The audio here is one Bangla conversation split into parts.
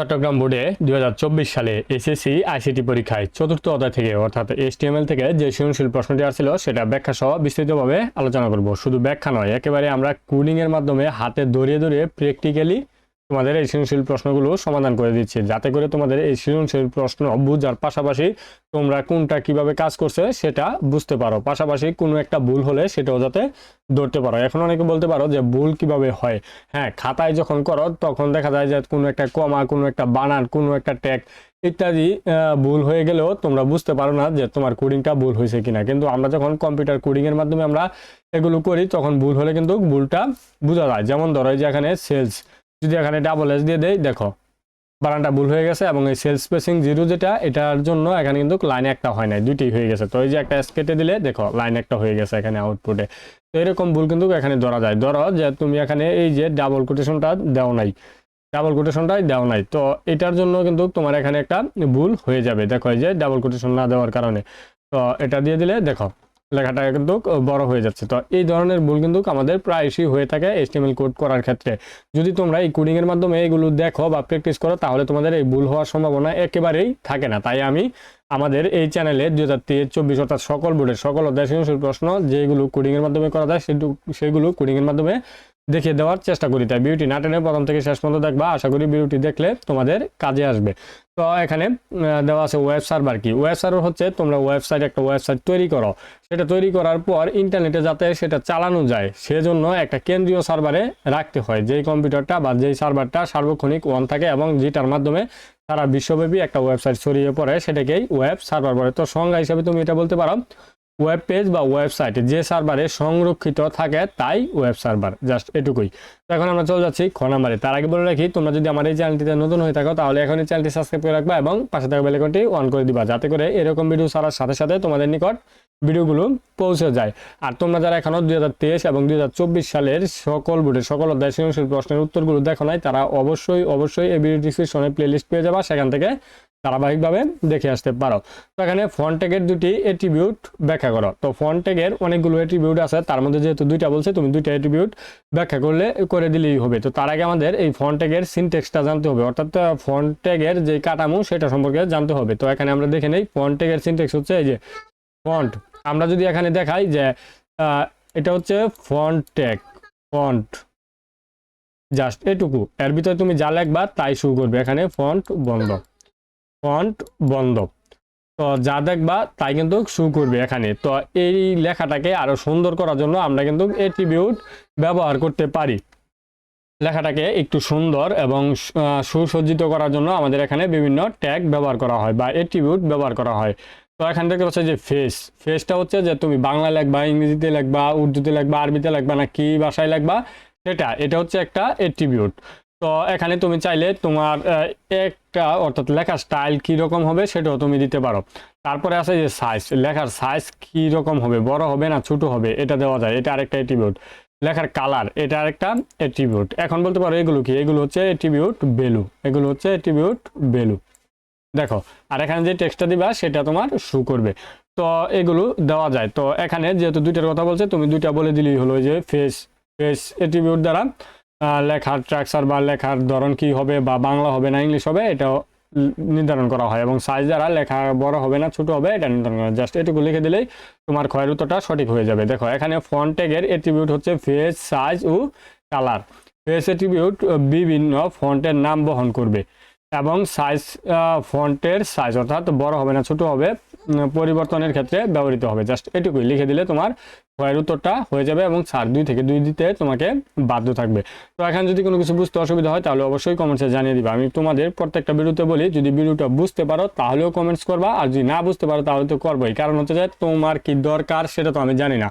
চট্টগ্রাম বোর্ডে দু হাজার চব্বিশ সালে এসএসসি, আইসিটি পরীক্ষায় চতুর্থ অধ্যায় থেকে, অর্থাৎ এসটিএমএল থেকে যে সৃজনশীল প্রশ্নটি আসছিল, সেটা ব্যাখ্যা সহ বিস্তৃতভাবে আলোচনা করব। শুধু ব্যাখ্যা নয়, একেবারে আমরা কুলিংয়ের মাধ্যমে হাতে দড়িয়ে দৌড়িয়ে প্র্যাকটিক্যালি তোমাদের এই সৃজনশীল প্রশ্নগুলো সমাধান করে দিচ্ছে। যাতে করে তোমাদের এই সৃজনশীল প্রশ্ন বুঝার পাশাপাশি তোমরা কোনটা কীভাবে কাজ করছে সেটা বুঝতে পারো। পাশাপাশি কোনো একটা ভুল হলে সেটাও যাতে ধরতে পারো। এখন অনেকে বলতে পারো যে ভুল কীভাবে হয়? হ্যাঁ খাতায় যখন করো তখন দেখা যায় যে কোনো একটা কমা, কোনো একটা বানান, কোনো একটা ট্যাগ ইত্যাদি ভুল হয়ে গেলেও তোমরা বুঝতে পারো না যে তোমার কোডিংটা ভুল হয়েছে কিনা। কিন্তু আমরা যখন কম্পিউটার কোডিং এর মাধ্যমে আমরা এগুলো করি, তখন ভুল হলে কিন্তু ভুলটা বোঝা যায়। যেমন ধরো যে এখানে সেলস যদি এখানে ডাবল এস দিয়ে দেই, দেখো বানানটা ভুল হয়ে গেছে এবং এই সেলস স্পেসিং জিরো যেটা, এটার জন্য এখানে কিন্তু লাইন একটা হয় নাই, দুইটি হয়ে গেছে। তো এই যে একটা এস কেটে দিলে, দেখো লাইন একটা হয়ে গেছে এখানে আউটপুটে তো এরকম ভুল কিন্তু এখানে ধরা যায়। ধরো যে তুমি এখানে এই যে ডাবল কোটেশনটা দেও নাই ডাবল কোটেশনটাই দেওয়া নাই, তো এটার জন্য কিন্তু তোমার এখানে একটা ভুল হয়ে যাবে। দেখো এই যে ডাবল কোটেশন না দেওয়ার কারণে। তো এটা দিয়ে দিলে, দেখো লেখাটা কিন্তু বড় হয়ে যাচ্ছে। তো এই ধরনের ভুল কিন্তু আমাদের প্রায়শই হয়ে থাকে এসটিএমএল কোড করার ক্ষেত্রে। যদি তোমরা এই কোডিং এর মাধ্যমে এগুলো দেখো বা প্র্যাকটিস করো, তাহলে তোমাদের এই ভুল হওয়ার সম্ভাবনা একেবারেই থাকে না। তাই আমি আমাদের এই চ্যানেলে দুই হাজার তেইশ, চব্বিশ অর্থাৎ সকল বোর্ডের, সকল অধ্যায় প্রশ্ন যেগুলো কোডিংয়ের মাধ্যমে করা যায় সেগুলো কোডিং এর মাধ্যমে দেখিয়ে দেওয়ার চেষ্টা করি। তাই বিউটি না টেনে প্রথম থেকে শেষ পর্যন্ত দেখবা, আশা করি বিউটি দেখলে তোমাদের কাজে আসবে। তো এখানে দেওয়া আছে ওয়েব সার্ভার কি? ওয়েব সার্ভার হচ্ছে তোমরা ওয়েবসাইট একটা ওয়েবসাইট তৈরি করো। সেটা তৈরি করার পর ইন্টারনেটে যাতে সেটা চালানো যায়, সেজন্য একটা কেন্দ্রীয় সার্ভারে রাখতে হয়। যেই কম্পিউটারটা বা যেই সার্ভারটা সার্বক্ষণিক অন থাকে এবং যেটার মাধ্যমে সারা বিশ্বব্যাপী একটা ওয়েবসাইট ছড়িয়ে পড়ে, সেটাকেই ওয়েব সার্ভার বলে। তো সংজ্ঞা হিসাবে তুমি এটা বলতে পারো ওয়েব পেজ বা ওয়েবসাইটে যে সার্ভারে সংরক্ষিত থাকে তাই ওয়েব সার্ভার জাস্ট এটুকুই। তো এখন আমরা চলে যাচ্ছি খ নাম্বারে। তার আগে বলে রাখি, তোমরা যদি আমার এই চ্যানেলটিতে নতুন হয়ে থাকো, তাহলে এখন এই চ্যানেলটি সাবস্ক্রাইব করে রাখবা এবং পাশে থাকা বেলাইকনটি অন করে দিবা, যাতে করে এরকম ভিডিও ছাড়ার সাথে সাথে তোমাদের নিকট ভিডিওগুলো পৌঁছে যায়। আর তোমরা যারা এখনও দুই হাজার তেইশ এবং দুই হাজার চব্বিশ সালের সকল বোর্ডের সকল অধ্যায় প্রশ্নের উত্তরগুলো দেখো নাই, তারা অবশ্যই অবশ্যই এই ভিডিও ডিসক্রিপশনে প্লেলিস্ট পেয়ে যাবা, সেখান থেকে ধারাবাহিকভাবে দেখে আসতে পারো। তো এখানে ফন্টেগের দুটি এট্রিবিউট ব্যাখ্যা করো। তো ফন্টেগের অনেকগুলো এট্রিবিউট আছে, তার মধ্যে যেহেতু দুইটা বলছে, তুমি দুইটা এট্রিবিউট ব্যাখ্যা করলে, করে দিলেই হবে। তো তার আগে আমাদের এই ফন্টেগের সিনটেক্সটা জানতে হবে। অর্থাৎ ফন্টেগের যে কাঠামো, সেটা সম্পর্কে জানতে হবে। তো এখানে আমরা দেখে নেই ফন্টেগের সিনটেক্স হচ্ছে এই যে ফন্ট আমরা যদি এখানে দেখাই যে এটা হচ্ছে ফন্ট ট্যাগ ফন্ট জাস্ট এটুকু। এর ভিতরে তুমি যা লিখবা, তাই শুরু করবে। এখানে ফন্ট বন্ধ। ফন্ট বন্ধ তো যা দেখবা তাই কিন্তু শুরু করবে এখানে। তো এই লেখাটাকে আরও সুন্দর করার জন্য আমরা কিন্তু এট্রিবিউট ব্যবহার করতে পারি। লেখাটাকে একটু সুন্দর এবং সুসজ্জিত করার জন্য আমাদের এখানে বিভিন্ন ট্যাগ ব্যবহার করা হয় বা এট্রিবিউট ব্যবহার করা হয়। তো এখান থেকে হচ্ছে যে ফেস ফেসটা হচ্ছে যে তুমি বাংলা লেখবা, ইংরেজিতে লিখবা, উর্দুতে লিখবা, আরবিতে লিখবা না কি ভাষায় লিখবা, সেটা। এটা হচ্ছে একটা এট্রিবিউট তো এখানে তুমি চাইলে তোমার একটা অর্থাৎ লেখার স্টাইল কি রকম হবে সেটাও তুমি দিতে পারো। তারপরে আছে যে সাইজ লেখার সাইজ কি রকম হবে, বড় হবে না ছোট হবে, এটা দেওয়া যায়। এটা আরেকটা এট্রিবিউট লেখার কালার এটা আরেকটা এট্রিবিউট এখন বলতে পারো এগুলো কি? এগুলো হচ্ছে এট্রিবিউট ভ্যালু এগুলো হচ্ছে এট্রিবিউট ভ্যালু দেখো, আর এখানে যে টেক্সটটা দিবা, সেটা তোমার শু করবে। তো এগুলো দেওয়া যায়। তো এখানে যেহেতু দুইটার কথা বলছে, তুমি দুইটা বলে দিলেই হলো যে ফেস ফেস এট্রিবিউট দ্বারা। লেখার ট্রাকচার বা লেখার ধরন কি হবে বা বাংলা হবে না ইংলিশ হবে, এটাও ল- নির্ধারণ করা হয়। এবং সাইজ দ্বারা লেখা বড় হবে না, ছোট হবে, এটা নির্ধারণ করা জাস্ট এটুকু লিখে দিলেই তোমার ক্ষয়ের উত্তরটা সঠিক হয়ে যাবে। দেখো, এখানে ফন্ট ট্যাগের এট্রিবিউট হচ্ছে ফেস সাইজ ও কালার ফেস এট্রিবিউট বিভিন্ন ফন্টের নাম বহন করবে। এবং সাইজ ফন্টের সাইজ অর্থাৎ বড় হবে না, ছোট হবে পরিবর্তনের ক্ষেত্রে ব্যবহৃত হবে। জাস্ট এটুকুই লিখে দিলে তোমার ক্ষয়ের উত্তরটা হয়ে যাবে এবং চার দুই থেকে দুই দিতে তোমাকে বাধ্য থাকবে। তো এখন যদি কোনো কিছু বুঝতে অসুবিধা হয়, তাহলে অবশ্যই কমেন্টসে জানিয়ে দিবা। আমি তোমাদের প্রত্যেকটা ভিডিওতে বলি, যদি ভিডিওটা বুঝতে পারো, তাহলেও কমেন্টস করবা। আর যদি না বুঝতে পারো, তাহলে তো করবোই। কারণ হচ্ছে যে, তোমার কি দরকার সেটা তো আমি জানি না।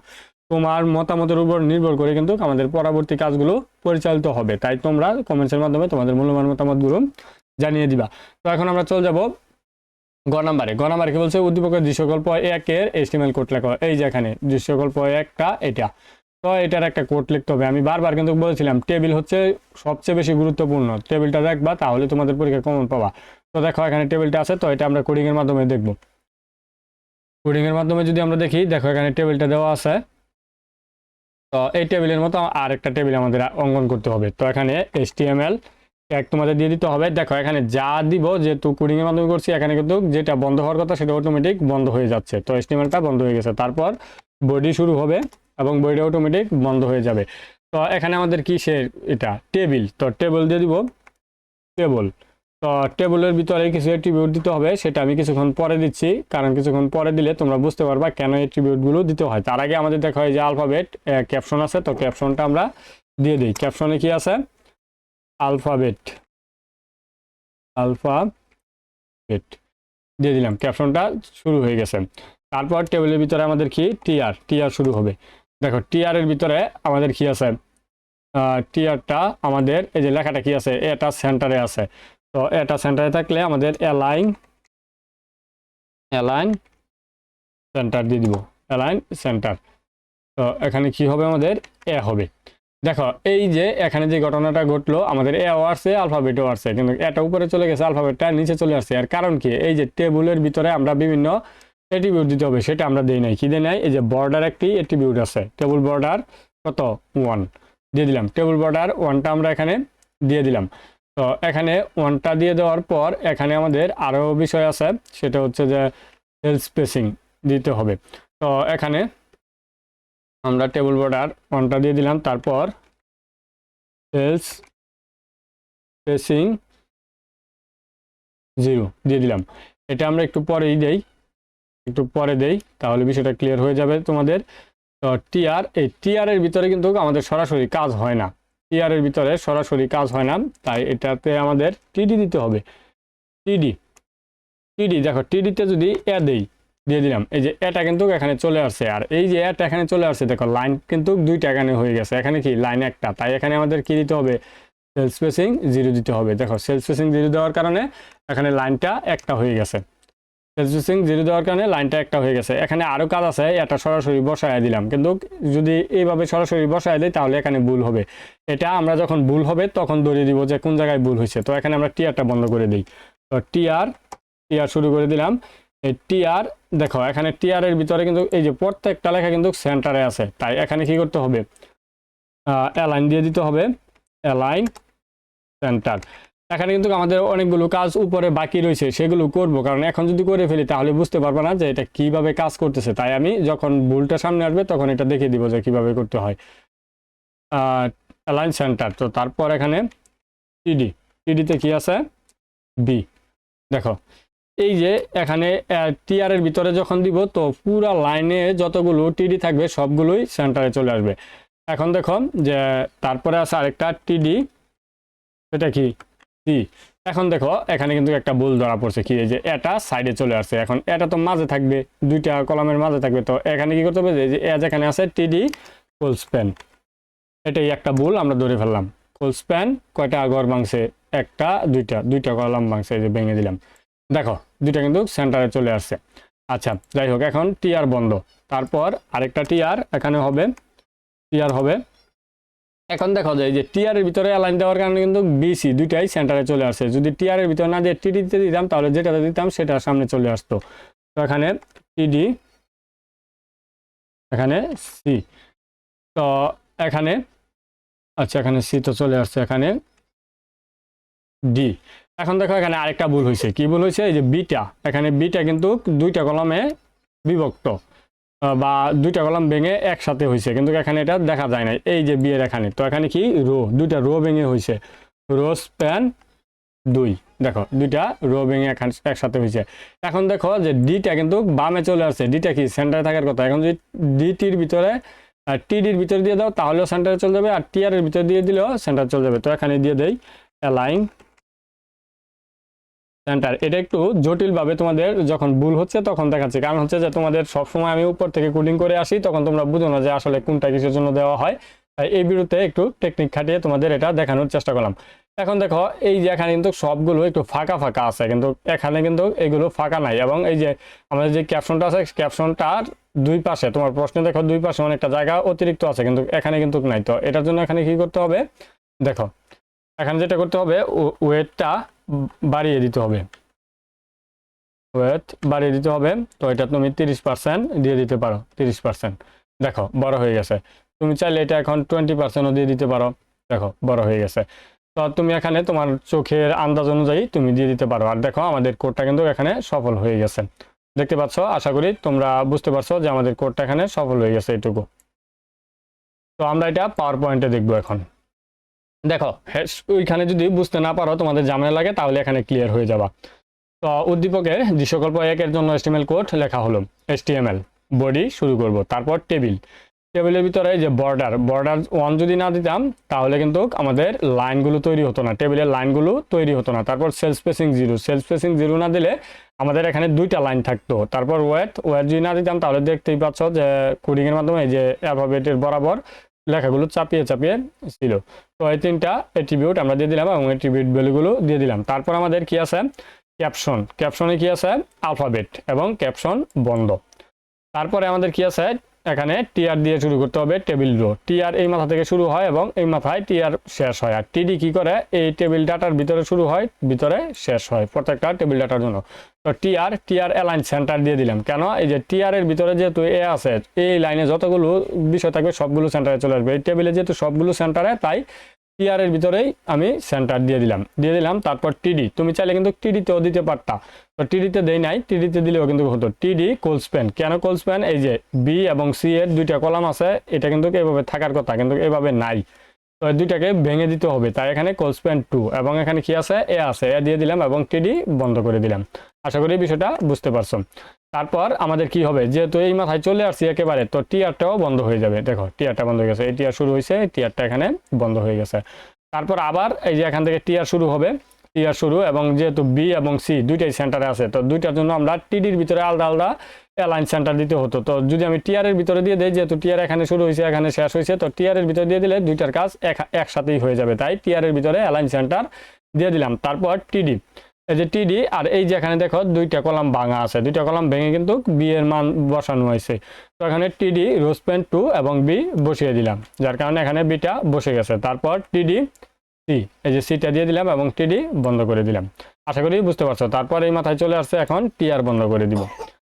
তোমার মতামতের উপর নির্ভর করে কিন্তু আমাদের পরবর্তী কাজগুলো পরিচালিত হবে। তাই তোমরা কমেন্টসের মাধ্যমে তোমাদের মূল্যবান মতামতগুলো জানিয়ে দিবা। তো এখন আমরা চলে যাব গ নাম্বারে গ নাম্বারে কি বলছে, উদ্দীপকের দৃশ্যকল্প একের এস্টিমেল কোড লেখা। এই যে এখানে, দৃশ্যকল্প একটা, এটা। তো এটার একটা কোড লিখতে হবে। আমি বারবার কিন্তু বলেছিলাম, টেবিল হচ্ছে সবচেয়ে বেশি গুরুত্বপূর্ণ। টেবিলটা দেখবা, তাহলে তোমাদের পরীক্ষা কমন পাবা। তো দেখো, এখানে টেবিলটা আছে, তো এটা আমরা কোডিং এর মাধ্যমে দেখব। কোডিং এর মাধ্যমে যদি আমরা দেখি, দেখো এখানে টেবিলটা দেওয়া আছে। তো এই টেবিলের মতো আর একটা টেবিল আমাদের অঙ্কন করতে হবে। তো এখানে এইচটিএমএল ট্যাগ তোমাদের দিয়ে দিতে হবে। দেখো, এখানে যা দিব যেহেতু এর মাধ্যমে করছি, এখানে কিন্তু যেটা বন্ধ হওয়ার কথা সেটা অটোমেটিক বন্ধ হয়ে যাচ্ছে। তো এস্টিমেলটা বন্ধ হয়ে গেছে। তারপর বডি শুরু হবে এবং বডি অটোমেটিক বন্ধ হয়ে যাবে। তো এখানে আমাদের কি সে, এটা টেবিল তো টেবিল দিয়ে দিব। টেবল তো টেবিলের ভিতরে কিছু অ্যাট্রিবিউট দিতে হবে, সেটা আমি কিছুক্ষণ পরে দিচ্ছি। কারণ কিছুক্ষণ পরে দিলে তোমরা বুঝতে পারবা কেন অ্যাট্রিবিউটগুলো দিতে হয়। তার আগে আমাদের দেখা হয় যে আলফাবেট ক্যাপশন আছে। তো ক্যাপশনটা আমরা দিয়ে দিই। ক্যাপশনে কি আছে? আলফাবেট আলফাবেট দিয়ে দিলাম। ক্যাপশনটা শুরু হয়ে গেছে। তারপর টেবিলের ভিতরে আমাদের কি? টিআর টিআর শুরু হবে। দেখো টিআর এর ভিতরে আমাদের কি আছে? টিআরটা আমাদের, এই যে লেখাটা কি আছে? এটা সেন্টারে আছে। তো এটা সেন্টারে থাকলে আমাদের অ্যালাইন অ্যালাইন সেন্টার দিয়ে দিব। অ্যালাইন সেন্টার তো এখানে কি হবে আমাদের? এ হবে। দেখো, এই যে এখানে যে ঘটনাটা ঘটলো, আমাদের এও আসছে আলফাবেটও আসছে কিন্তু এটা উপরে চলে গেছে আলফাবেটটা নিচে চলে আসছে। আর কারণ কি? এই যে টেবিলের ভিতরে আমরা বিভিন্ন অ্যাট্রিবিউট দিতে হবে, সেটা আমরা দিই নাই। কি দিই নাই? এই যে বর্ডার একটি অ্যাট্রিবিউট আছে। টেবিল বর্ডার কত? ওয়ান দিয়ে দিলাম। টেবিল বর্ডার ওয়ানটা আমরা এখানে দিয়ে দিলাম। তো এখানে ওয়ানটা দিয়ে দেওয়ার পর এখানে আমাদের আরও বিষয় আছে, সেটা হচ্ছে যে সেল স্পেসিং দিতে হবে। তো এখানে আমরা টেবিল বর্ডার ওয়ানটা দিয়ে দিলাম, তারপর সেলস স্পেসিং জিরো দিয়ে দিলাম। এটা আমরা একটু পরেই দেই, একটু পরে দেই, তাহলে বিষয়টা ক্লিয়ার হয়ে যাবে তোমাদের। তো টিআর এই টিআর এর ভিতরে কিন্তু আমাদের সরাসরি কাজ হয় না। টিআর এর ভিতরে সরাসরি কাজ হয় না, তাই এটাতে আমাদের টিডি দিতে হবে। টিডি টিডি দেখো টিডিতে যদি এ দেই দিয়ে দিলাম। এই যে এটা কিন্তু এখানে চলে আসছে। আর এই যে এটা এখানে চলে আসছে, দেখো লাইন কিন্তু দুইটা এখানে হয়ে গেছে। এখানে কি? লাইন একটা। তাই এখানে আমাদের কি দিতে হবে? সেল স্পেসিং জিরো দিতে হবে। দেখো সেল স্পেসিং জিরো দেওয়ার কারণে এখানে লাইনটা একটা হয়ে গেছে। সেল স্পেসিং জিরো দেওয়ার কারণে লাইনটা একটা হয়ে গেছে। এখানে আরও কাজ আছে, এটা সরাসরি বসায় দিলাম। কিন্তু যদি এইভাবে সরাসরি বসায় দিই, তাহলে এখানে ভুল হবে। এটা আমরা যখন ভুল হবে, তখন ধরিয়ে দিব যে কোন জায়গায় ভুল হয়েছে। তো এখানে আমরা টিয়ারটা বন্ধ করে দিই। তো টিআর টিআর শুরু করে দিলাম। এই টিআর দেখো, এখানে টিআর এর ভিতরে কিন্তু এই যে প্রত্যেকটা লেখা কিন্তু সেন্টারে আছে। তাই এখানে কি করতে হবে? অ্যালাইন দিয়ে দিতে হবে। অ্যালাইন সেন্টার এখানে কিন্তু আমাদের অনেকগুলো কাজ উপরে বাকি রয়েছে, সেগুলো করব। কারণ এখন যদি করে ফেলি, তাহলে বুঝতে পারব না যে এটা কীভাবে কাজ করতেছে। তাই আমি যখন ভুলটা সামনে আসবে, তখন এটা দেখিয়ে দিব যে কীভাবে করতে হয়। অ্যালাইন সেন্টার তো তারপর এখানে টিডি টিডিতে কি আছে? বি দেখো এই যে এখানে টিআর এর ভিতরে যখন দিব, তো পুরা লাইনে যতগুলো টিডি থাকবে, সবগুলোই সেন্টারে চলে আসবে। এখন দেখো, যে তারপরে আছে আরেকটা টিডি সেটা কি? সি এখন দেখো, এখানে কিন্তু একটা ভুল ধরা পড়ছে। কি যে এটা সাইডে চলে আসছে। এখন এটা তো মাঝে থাকবে, দুইটা কলমের মাঝে থাকবে। তো এখানে কি করতে হবে? যে এ যেখানে আছে টিডি ফুল স্প্যান এটাই একটা ভুল, আমরা ধরে ফেললাম। ফুল স্প্যান কয়টা ঘর ভাঙছে? একটা, দুইটা। দুইটা কলম ভাঙছে, এই যে ভেঙে দিলাম। দেখো, দুইটা কিন্তু সেন্টারে চলে আসছে। আচ্ছা যাই হোক, এখন টিআর বন্ধ। তারপর আরেকটা টিআর এখানে হবে টিআর হবে। এখন দেখো যে টিআর এর ভিতরে অ্যালাইন দেওয়ার কারণে কিন্তু বিসি দুইটাই সেন্টারে চলে আসছে। যদি টিআর এর ভিতরে না দিয়ে টিডিতে দিতাম, তাহলে যেটাতে দিতাম সেটা সামনে চলে আসতো। তো এখানে টিডি এখানে সি তো এখানে আচ্ছা এখানে সি তো চলে আসছে, এখানে ডি এখন দেখো এখানে আরেকটা ভুল হয়েছে। কি ভুল হয়েছে? এই যে বিটা। এখানে বিটা কিন্তু দুইটা কলমে বিভক্ত বা দুইটা কলম ভেঙে একসাথে হয়েছে। কিন্তু এখানে এটা দেখা যায় না এই যে বিয়ের এখানে। তো এখানে কি? রো। দুইটা রো ভেঙে হয়েছে। রো স্প্যান দুই। দেখো, দুইটা রো ভেঙে এখানে একসাথে হয়েছে। এখন দেখো যে ডিটা কিন্তু বামে চলে আসছে। ডিটা কি? সেন্টারে থাকার কথা। এখন যদি ডিটির ভিতরে টিডির ভিতরে দিয়ে দাও, তাহলেও সেন্টারে চলে যাবে। আর টিআর এর ভিতরে দিয়ে দিলেও সেন্টার চলে যাবে। তো এখানে দিয়ে দেই, অ্যালাইন সেন্টার এটা একটু জটিলভাবে তোমাদের যখন ভুল হচ্ছে তখন দেখাচ্ছে। কারণ হচ্ছে যে তোমাদের সবসময় আমি উপর থেকে কোডিং করে আসি, তখন তোমরা বুঝো না যে আসলে কোনটা কিসের জন্য দেওয়া হয়। তাই এই বিরুদ্ধে একটু টেকনিক খাটিয়ে তোমাদের এটা দেখানোর চেষ্টা করলাম। এখন দেখো, এই যে এখানে কিন্তু সবগুলো একটু ফাঁকা ফাঁকা আছে, কিন্তু এখানে কিন্তু এগুলো ফাঁকা নাই। এবং এই যে আমাদের যে ক্যাপশনটা আছে ক্যাপশনটার দুই পাশে, তোমার প্রশ্ন দেখো, দুই পাশে অনেকটা জায়গা অতিরিক্ত আছে, কিন্তু এখানে কিন্তু নাই। তো এটার জন্য এখানে কি করতে হবে? দেখো, এখানে যেটা করতে হবে ওয়েটটা বাড়িয়ে দিতে হবে। ওয়েট, বাড়িয়ে দিতে হবে। তো এটা তুমি তিরিশ পার্সেন্ট দিয়ে দিতে পারো, তিরিশ পার্সেন্ট দেখো, বড় হয়ে গেছে। তুমি চাইলে এটা এখন টোয়েন্টি পার্সেন্টও দিয়ে দিতে পারো। দেখো, বড় হয়ে গেছে। তো তুমি এখানে তোমার চোখের আন্দাজ অনুযায়ী তুমি দিয়ে দিতে পারো। আর দেখো, আমাদের কোডটা কিন্তু এখানে সফল হয়ে গেছে। দেখতে পাচ্ছ? আশা করি তোমরা বুঝতে পারছ যে আমাদের কোডটা এখানে সফল হয়ে গেছে এটুকু। তো আমরা এটা পাওয়ার পয়েন্টে দেখব এখন। দেখো হ্যাঁ, ওইখানে যদি বুঝতে না পারো তোমাদের ঝামেলা লাগে তাহলে এখানে ক্লিয়ার হয়ে যাবা। তো উদ্দীপকের দৃশ্যকল্প একের জন্য এস্টিমেল কোড লেখা হলো। এসটিএমএল বডি শুরু করব। তারপর টেবিল টেবিলের ভিতরে যে বর্ডার বর্ডার ওয়ান যদি না দিতাম তাহলে কিন্তু আমাদের লাইনগুলো তৈরি হতো না। টেবিলের লাইনগুলো তৈরি হতো না। তারপর cell spacing zero cell spacing zero না দিলে আমাদের এখানে দুইটা লাইন থাকতো। তারপর ওয়েট ওয়েট যদি না দিতাম তাহলে দেখতেই পাচ্ছ যে কোডিংয়ের মাধ্যমে যে অ্যালফাবেটের বরাবর লেখাগুলো চাপিয়ে চাপিয়ে ছিল। তো এই তিনটা অ্যাট্রিবিউট আমরা দিয়ে দিলাম এবং এট্রিবিউট ভ্যালুগুলো দিয়ে দিলাম। তারপর আমাদের কি আছে? ক্যাপশন ক্যাপশনে কি আছে? আলফাবেট এবং ক্যাপশন বন্ধ। তারপরে আমাদের কি আছে? এখানে টিআর দিয়ে শুরু করতে হবে টেবিল রো। টিআর এই মাথা থেকে শুরু হয় এবং এই মাথায় টিআর শেষ হয়। আর টিডি কি করে? এই টেবিল ডাটার ভিতরে শুরু হয়, ভিতরে শেষ হয় প্রত্যেকটা টেবিল ডাটার জন্য। তো টিআর টিআর অ্যালাইন সেন্টার দিয়ে দিলাম। কেন? এই যে টিআর এর ভিতরে যেহেতু এ আছে, এই লাইনে যতগুলো বিষয় থাকবে সবগুলো সেন্টারে চলে আসবে। এই টেবিলে যেহেতু সবগুলো সেন্টারে, তাই টিআর এর ভিতরেই আমি সেন্টার দিয়ে দিলাম। দিয়ে দিলাম, তারপর টিডি তুমি চাইলে কিন্তু টিডিতেও দিতে পারতা। তো টিডিতে দেই নাই টিডিতে দিলেও কিন্তু হতো। টিডি কোল স্প্যান কেন কোল স্প্যান এই যে বি এবং সি এর দুইটা কলাম আছে, এটা কিন্তু এভাবে থাকার কথা, কিন্তু এভাবে নাই। তো দুইটাকে ভেঙে দিতে হবে। তাই এখানে কোল স্প্যান টু এবং এখানে কি আছে? এ আছে। এ দিয়ে দিলাম এবং টিডি বন্ধ করে দিলাম। আশা করি বিষয়টা বুঝতে পারছ। তারপর আমাদের কি হবে? যেহেতু এই মাথায় চলে আসছি একেবারে, তো টিআরটাও বন্ধ হয়ে যাবে। দেখো, টিয়ারটা বন্ধ হয়ে গেছে। এই টিআর শুরু হয়েছে টিয়ারটা এখানে বন্ধ হয়ে গেছে। তারপর আবার এই যে এখান থেকে টিআর শুরু হবে টিআর শুরু এবং যেহেতু বি এবং সি দুইটাই সেন্টারে আছে, তো দুইটার জন্য আমরা টিডির ভিতরে আলাদা আলাদা অ্যালাইন সেন্টার দিতে হতো। তো যদি আমি টিআর এর ভিতরে দিয়ে দিই, যেহেতু টিআর এখানে শুরু হয়েছে, এখানে শেষ হয়েছে, তো টিআর এর ভিতরে দিয়ে দিলে দুইটার কাজ এক, একসাথেই হয়ে যাবে। তাই টিআর এর ভিতরে অ্যালাইন সেন্টার দিয়ে দিলাম। তারপর টিডি। এই যে টিডি আর এই যে এখানে দেখো দুইটা কলাম ভাঙা আছে। দুইটা কলাম ভেঙে কিন্তু বি এর মান বসানো হয়েছে। তো এখানে টিডি রোসপেন টু এবং বি বসিয়ে দিলাম। যার কারণে এখানে বিটা বসে গেছে। তারপর টিডি সি এই যে সিটা দিয়ে দিলাম এবং টিডি বন্ধ করে দিলাম। আশা করি বুঝতে পারছ। তারপর এই মাথায় চলে আসছে এখন টিআর বন্ধ করে দিব।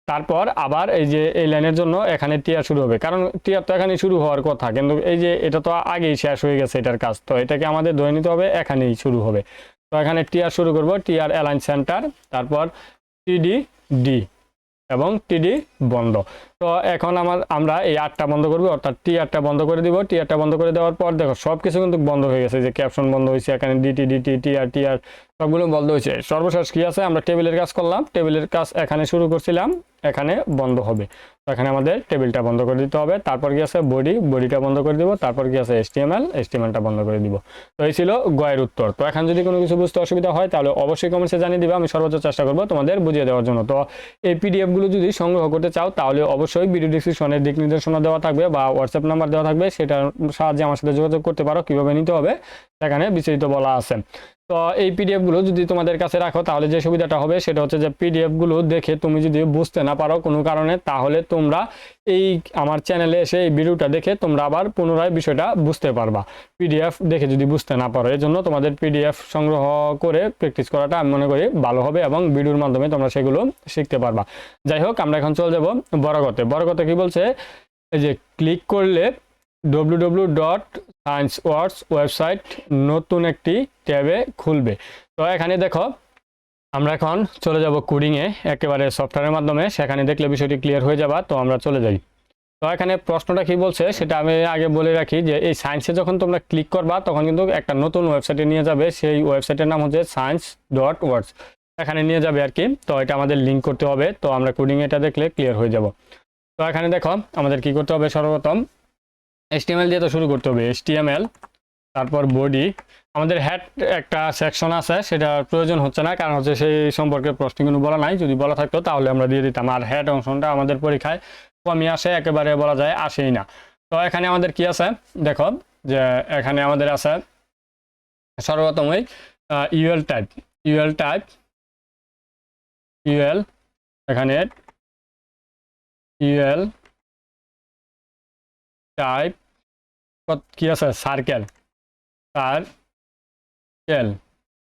তারপর আবার এই যে এই লাইনের জন্য এখানে টিআর শুরু হবে। কারণ টিআর তো এখানে শুরু হওয়ার কথা। কিন্তু এই যে এটা তো আগেই শেষ হয়ে গেছে এটার কাজ। তো এটাকে আমাদের ধরে নিতে হবে এখানেই শুরু হবে। তো এখানে টিআর শুরু করব টিআর অ্যালাইন সেন্টার তারপর টিডি ডি এবং টিডি বন্ধ। তো এখন আমার, আমরা এই আটটা বন্ধ করব, অর্থাৎ টি আটটা বন্ধ করে দিব। টি আটটা বন্ধ করে দেওয়ার পর দেখো সব কিছু কিন্তু বন্ধ হয়ে গেছে। যে ক্যাপশন বন্ধ হয়েছে, এখানে ডিটি ডিটি টিআর টিআর সবগুলো বন্ধ হয়েছে। সর্বশেষ কি আছে? আমরা টেবিলের কাজ করলাম। টেবিলের কাজ এখানে শুরু করছিলাম। এখানে বন্ধ হবে। তো এখানে আমাদের টেবিলটা বন্ধ করে দিতে হবে। তারপর কি আছে? বডি। বডিটা বন্ধ করে দিব। তারপর কি আছে? এসটিএমএল এসটিএমএলটা বন্ধ করে দিব। তো এই ছিল গয়ের উত্তর। তো এখন যদি কোনো কিছু বুঝতে অসুবিধা হয়, তাহলে অবশ্যই কমেন্টসে জানিয়ে দিবে। আমি সর্বোচ্চ চেষ্টা করব তোমাদের বুঝিয়ে দেওয়ার জন্য। তো এই পিডিএফগুলো যদি সংগ্রহ করতে চাও, তাহলে অবশ্যই ভিডিও ডিসক্রিপশনে দিক নির্দেশনা দেওয়া থাকবে বা হোয়াটসঅ্যাপ নাম্বার দেওয়া থাকবে। সেটার সাহায্যে আমার সাথে যোগাযোগ করতে পারো। কীভাবে নিতে হবে? সেখানে বিস্তারিত বলা আছে। তো এই পিডিএফগুলো যদি তোমাদের কাছে রাখো, তাহলে যে সুবিধাটা হবে সেটা হচ্ছে যে পিডিএফগুলো দেখে তুমি যদি বুঝতে না পারো কোনো কারণে, তাহলে তোমরা এই আমার চ্যানেলে এসে এই ভিডিওটা দেখে তোমরা আবার পুনরায় বিষয়টা বুঝতে পারবা। পিডিএফ দেখে যদি বুঝতে না পারো এই জন্য তোমাদের পিডিএফ সংগ্রহ করে প্র্যাকটিস করাটা আমি মনে করি ভালো হবে এবং ভিডিওর মাধ্যমে তোমরা সেগুলো শিখতে পারবা। যাই হোক, আমরা এখন চলে যাব বড়গতে বড়গতে কি বলছে? এই যে ক্লিক করলে W dot science words website নতুন একটি ট্যাবে খুলবে। তো এখানে দেখো, আমরা এখন চলে যাব কোডিংয়ে একেবারে সফটওয়্যারের মাধ্যমে। সেখানে দেখলে বিষয়টি ক্লিয়ার হয়ে যাবা, তো আমরা চলে যাই। তো এখানে প্রশ্নটা কি বলছে, সেটা আমি আগে বলে রাখি যে এই সায়েন্সে যখন তোমরা ক্লিক করবা, তখন কিন্তু একটা নতুন ওয়েবসাইটে নিয়ে যাবে। সেই ওয়েবসাইটের নাম হচ্ছে সায়েন্স ডট ওয়ার্ডস এখানে নিয়ে যাবে আর কি, তো এটা আমাদের লিঙ্ক করতে হবে। তো আমরা কোডিং এটা দেখলে ক্লিয়ার হয়ে যাব। তো এখানে দেখো, আমাদের কি করতে হবে সর্বপ্রথম? HTML দিয়ে তো শুরু করতে হবে HTML তারপর বডি আমাদের হ্যাড একটা সেকশন আছে, সেটা প্রয়োজন হচ্ছে না, কারণ হচ্ছে সেই সম্পর্কে প্রশ্ন কোনো বলা নাই, যদি বলা থাকতো তাহলে আমরা দিয়ে দিতাম, আর হ্যাড অংশটা আমাদের পরীক্ষায় কমই আসে, একেবারে বলা যায় আসেই না। তো এখানে আমাদের কি আছে? দেখো, যে এখানে আমাদের আছে সর্বপ্রথমই UL type UL type UL এখানে ইউএল টাইপ কি আছে? সার্কেল সার্কেল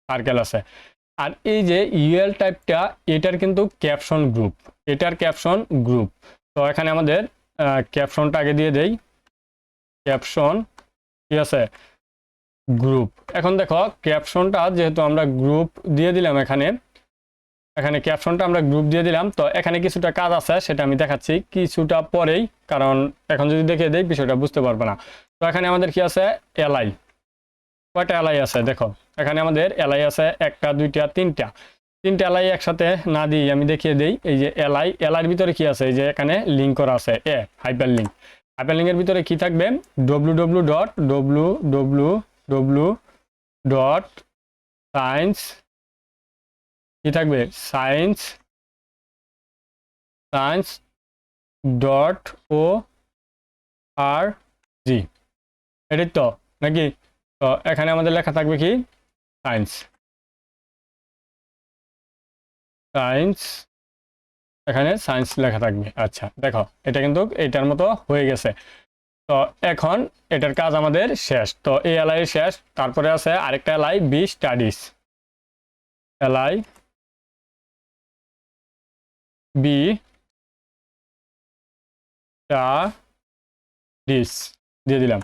সার্কেল আছে। আর এই যে ইউএল টাইপটা এটার কিন্তু ক্যাপশন গ্রুপ এটার ক্যাপশন গ্রুপ তো এখানে আমাদের ক্যাপশনটা আগে দিয়ে দেই। ক্যাপশন কি আছে? গ্রুপ এখন দেখো ক্যাপশনটা যেহেতু আমরা গ্রুপ দিয়ে দিলাম এখানে এখানে ক্যাপশনটা আমরা গ্রুপ দিয়ে দিলাম। তো এখানে কিছুটা কাজ আছে, সেটা আমি দেখাচ্ছি। কিছুটা পরেই, কারণ এখন যদি দেখে দেই, বিষয়টা বুঝতে পারবে না। তো এখানে আমাদের কি আছে? এলআই কয়টা এলআই আছে? দেখো, এখানে আমাদের এলআই আছে একটা, দুইটা, তিনটা। তিনটা এলআই একসাথে না দিই আমি দেখিয়ে দেই, এই যে এলআই এলআইয়ের ভিতরে কি আছে? এই যে এখানে লিঙ্ক করা আছে, এ হাইপার লিঙ্ক হাইপার লিঙ্কের ভিতরে কি থাকবে? W W dot W W W dot science কি থাকবে? Science science dot O R G এটাই তো? নাকি? তো এখানে আমাদের লেখা থাকবে কি? সায়েন্স সায়েন্স এখানে সায়েন্স লেখা থাকবে। আচ্ছা দেখো, এটা কিন্তু এটার মতো হয়ে গেছে। তো এখন এটার কাজ আমাদের শেষ। তো এই এলআই শেষ। তারপরে আছে আরেকটা LI B studies LI B studies দিয়ে দিলাম।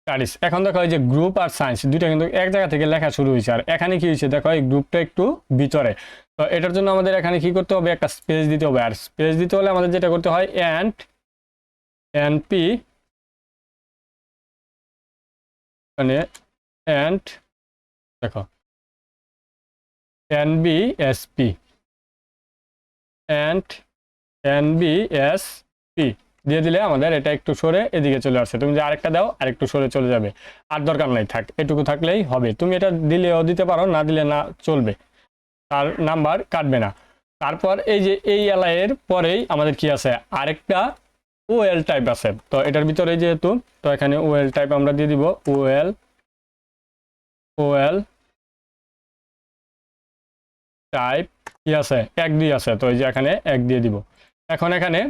স্টাডিজ এখন দেখো এই যে গ্রুপ আর সায়েন্স দুইটা কিন্তু এক জায়গা থেকে লেখা শুরু হয়েছে। আর এখানে কি হয়েছে? দেখো এই গ্রুপটা একটু ভিতরে। তো এটার জন্য আমাদের এখানে কি করতে হবে? একটা স্পেস দিতে হবে। আর স্পেস দিতে হলে আমাদের যেটা করতে হয় অ্যান্ড এনপি মানে অ্যান্ড দেখো NB SP and NB S P দিয়ে দিলে আমাদের এটা একটু সরে এদিকে চলে আসছে। তুমি যে আরেকটা দাও, আরেকটু সরে চলে যাবে। আর দরকার নাই, থাক, এটুকু থাকলেই হবে। তুমি এটা দিলেও দিতে পারো, না দিলে না চলবে। তার নাম্বার কাটবে না। তারপর এই যে এই এর পরেই আমাদের কি আছে? আরেকটা ওএল টাইপ আছে। তো এটার ভিতরে যেহেতু, তো এখানে ওএল টাইপ আমরা দিয়ে দিব। ওএল ওএল টাইপ কি আছে? এক দুই আছে। তো এই যে এখানে এক দিয়ে দিব। এখন এখানে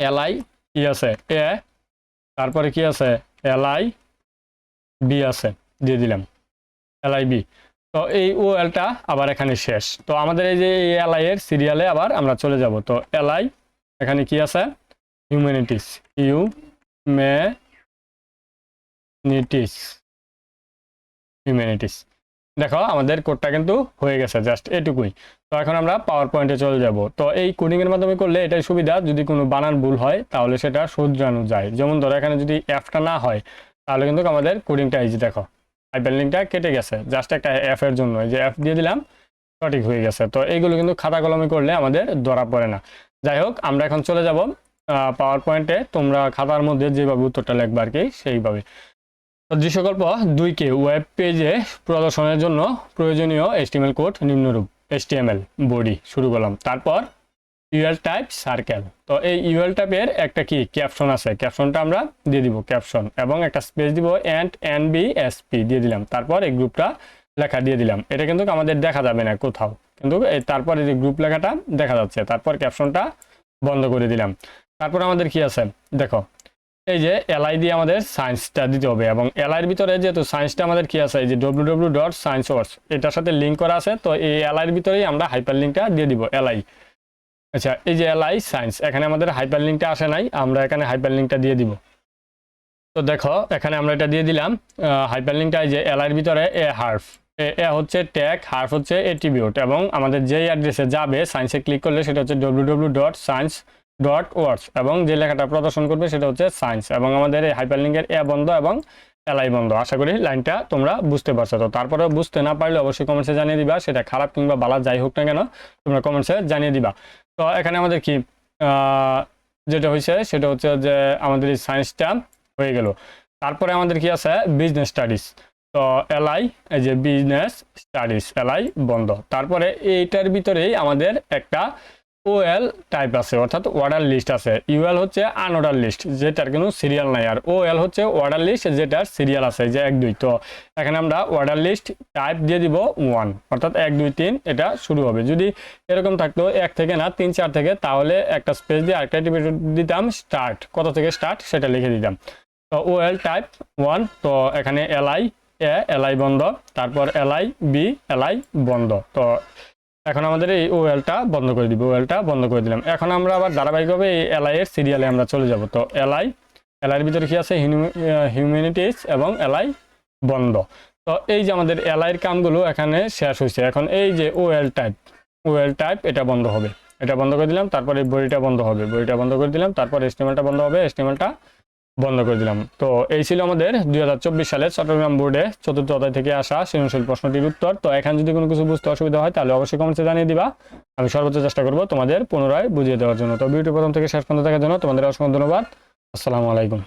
এলআই কি আছে? এ, তারপরে কি আছে? এলআই বি আছে। দিয়ে দিলাম। এলআই বি তো এই ও এলটা আবার এখানে শেষ। তো আমাদের এই যে এই এলআই এর সিরিয়ালে আবার আমরা চলে যাব। তো এলআই এখানে কি আছে? হিউম্যানিটিস ইউ মে নিটিস হিউম্যানিটিস দেখো, আমাদের কোডটা কিন্তু হয়ে গেছে জাস্ট এটুকুই। তো এখন আমরা পাওয়ার পয়েন্টে চলে যাব। তো এই কোডিংয়ের মাধ্যমে করলে এটাই সুবিধা, যদি কোনো বানান ভুল হয়, তাহলে সেটা শুধরানো যায়। যেমন ধরো, এখানে যদি অ্যাপটা না হয়, তাহলে কিন্তু আমাদের কোডিংটা এই যে দেখো হাইপার লিঙ্কটা কেটে গেছে। জাস্ট একটা অ্যাপ এর জন্য যে অ্যাপ দিয়ে দিলাম, সঠিক হয়ে গেছে। তো এইগুলো কিন্তু খাতা কলমে করলে আমাদের ধরা পড়ে না। যাই হোক, আমরা এখন চলে যাব পাওয়ার পয়েন্টে তোমরা খাতার মধ্যে যেভাবে উত্তরটা লিখবে আর কি, সেইভাবে। তো দৃশ্যকল্প দুইকে ওয়েব পেজে প্রদর্শনের জন্য প্রয়োজনীয় এসটিএমএল কোড নিম্নরূপ এসটিএমএল বডি শুরু করলাম। তারপর ইউএল টাইপ সার্কেল তো এই ইউএল টাইপের একটা কি? ক্যাপশন আছে। ক্যাপশনটা আমরা দিয়ে দিব ক্যাপশন এবং একটা স্পেস দিব and N B S P দিয়ে দিলাম। তারপর এই গ্রুপটা লেখা দিয়ে দিলাম। এটা কিন্তু আমাদের দেখা যাবে না কোথাও। কিন্তু এই তারপর এই যে গ্রুপ লেখাটা দেখা যাচ্ছে। তারপর ক্যাপশনটা বন্ধ করে দিলাম। তারপর আমাদের কি আছে? দেখো এই যে এলআই দিয়ে আমাদের সায়েন্সটা দিতে হবে এবং এলআইয়ের ভিতরে যেহেতু সায়েন্সটা আমাদের কি আছে, এই যে W W dot science words এটার সাথে লিঙ্ক করা আছে, তো এই এলআইয়ের ভিতরেই আমরা হাইপার লিঙ্কটা দিয়ে দিব এলআই আচ্ছা এই যে এলআই সায়েন্স এখানে আমাদের হাইপার লিঙ্কটা আসে নাই, আমরা এখানে হাইপার লিঙ্কটা দিয়ে দিব। তো দেখো, এখানে আমরা এটা দিয়ে দিলাম হাইপার লিঙ্কটা এই যে এলআইয়ের ভিতরে এ হার্ফ এ হচ্ছে ট্যাগ হার্ফ হচ্ছে এট্রিবিউট এবং আমাদের যেই অ্যাড্রেসে যাবে সায়েন্সে ক্লিক করলে সেটা হচ্ছে W W dot science dot words এবং যে লেখাটা প্রদর্শন করবে সেটা হচ্ছে সায়েন্স এবং আমাদের এই হাইপারলিঙ্কের এ বন্ধ এবং এলআই বন্ধ। আশা করি লাইনটা তোমরা বুঝতে পারছ। তো তারপরে বুঝতে না পারলে অবশ্যই কমেন্টসে জানিয়ে দিবা। সেটা খারাপ কিংবা বালা যাই হোক না কেন, তোমরা কমেন্টসে জানিয়ে দিবা। তো এখানে আমাদের কি যেটা হয়েছে সেটা হচ্ছে যে আমাদের এই সায়েন্সটা হয়ে গেল। তারপরে আমাদের কি আছে? বিজনেস স্টাডিজ তো এলআই এই যে বিজনেস স্টাডিজ এলআই বন্ধ। তারপরে এইটার ভিতরেই আমাদের একটা ওএল টাইপ আছে, অর্থাৎ অর্ডার লিস্ট আছে। ইউএল হচ্ছে আনঅর্ডার লিস্ট যেটার কোনো সিরিয়াল নাই। আর ওএল হচ্ছে অর্ডার লিস্ট যেটার সিরিয়াল আছে যে এক, দুই। তো এখানে আমরা অর্ডার লিস্ট টাইপ দিয়ে দিব ওয়ান অর্থাৎ এক, দুই, তিন, এটা শুরু হবে। যদি এরকম থাকতো, এক থেকে না, তিন, চার থেকে, তাহলে একটা স্পেস দিয়ে আরেকটা টিপে দিতাম স্টার্ট কত থেকে স্টার্ট সেটা লিখে দিতাম। তো ওএল টাইপ ওয়ান তো এখানে এলআই এ এলআই বন্ধ। তারপর এলআই বি এলআই বন্ধ। তো এখন আমাদের এই ওয়েলটা বন্ধ করে দিব ওয়েলটা বন্ধ করে দিলাম। এখন আমরা আবার ধারাবাহিকভাবে এই এলআই এর সিরিয়ালে আমরা চলে যাব। তো এলআই এলআইয়ের ভিতরে কি আছে? হিউম্যানিটিস এবং এলআই বন্ধ। তো এই যে আমাদের এলআইয়ের কামগুলো এখানে শেষ হয়েছে। এখন এই যে ওয়েল টাইপ ওয়েল টাইপ এটা বন্ধ হবে। এটা বন্ধ করে দিলাম, তারপরে বইটা বন্ধ হবে। বইটা বন্ধ করে দিলাম, তারপর এস্টিমেলটা বন্ধ হবে। এস্টিমেলটা বন্ধ করে দিলাম। তো এই ছিল আমাদের দুই হাজার চব্বিশ সালে চট্টগ্রাম বোর্ডে চতুর্থ অধ্যায় থেকে আসা সৃজনশীল প্রশ্নটির উত্তর। তো এখানে যদি কোনো কিছু বুঝতে অসুবিধা হয়, তাহলে অবশ্যই কমেন্টে জানিয়ে দিবা। আমি সর্বোচ্চ চেষ্টা করব তোমাদের পুনরায় বুঝিয়ে দেওয়ার জন্য। তো ভিডিও প্রথম থেকে শেষ পর্যন্ত থাকার জন্য তোমাদের অসংখ্য ধন্যবাদ। আসসালামু আলাইকুম।